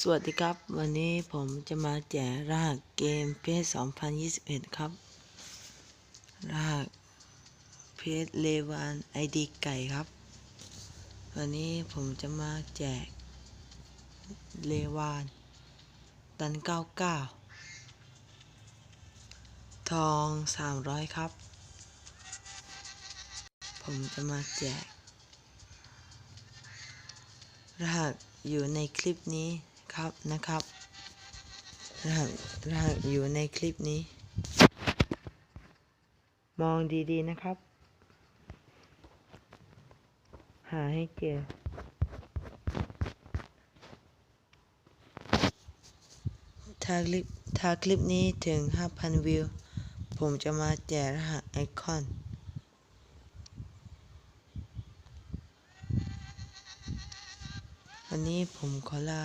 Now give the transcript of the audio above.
สวัสดีครับ วันนี้ผมจะมาแจกรหัสเกมเพจ2021 ครับรหัสเพจเลวานไอดีไก่ครับ วันนี้ผมจะมาแจกเลวานตัน 99 ทอง 300 ครับ ผมจะมาแจกรหัสอยู่ในคลิปนี้ ครับนะครับรหัสรหัสอยู่ในคลิปนี้ มองดีๆนะครับ หาให้เจอถ้าคลิปถ้าคลิปนี้ถึง 5,000 วิว ผมจะมาแจกรหัสไอคอน วันนี้ผมขอลา